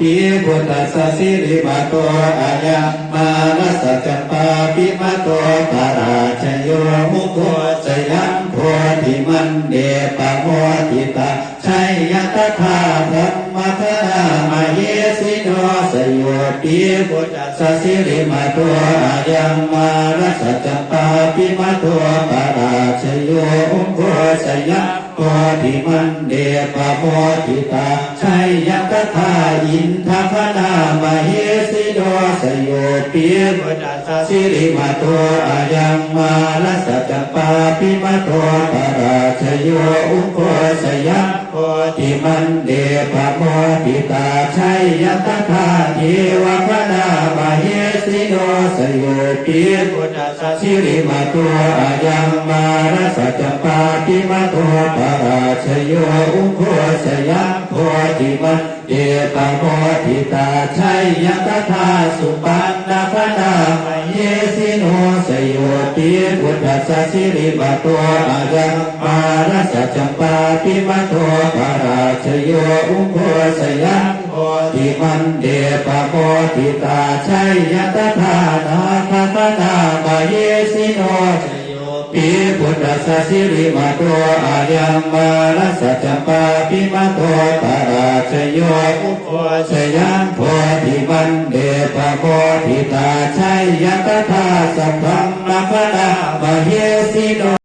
ปีพุทธสสิริมาโตอายังมานัสจัปาปิมาโตปาราชโยมุโกสยังโพธิมันเดปะโมทิตาชัยยตถาธรรมทนามาเยสิโนสโยปีพุทธสสิริมาโตอายังมานัสจัปาปิมาโตปาราชโยมุโกสยัง โพธิมันเดปะโมทิตาชัยยตถาอินทพนามาเฮสิโดสโยปีพุทธสสิริมาโตอายังมาลสัจจปาปิมาโตปาราชโยอุปโภสยังโพธิมันเดปะโมทิตาชัยยตถาเทวพนามา สิโดสโยปีพุทธสสิริมาโตอายังมาลสัจจปาปิมาโตปาราชโยอุปโภสยังโพธิมันเดปะโมทิตาชัยยตถาสุปันนพนามเยสิโนสโยติพุทธสสิริมาโตอายังมารสจัมปาปิมาโตปาราชโย สยังโพธิมันเดปะโมทิตาชัยยตถานาคพนามเยสิโนสโยปีพุทธสสิริมาโตอายังมาลสัจปาปิมาโตปาราชโยอุปโภสยังโพธิมันเดปะโมทิตาชัยยตถาสัพพัมมะพนามเหสิโน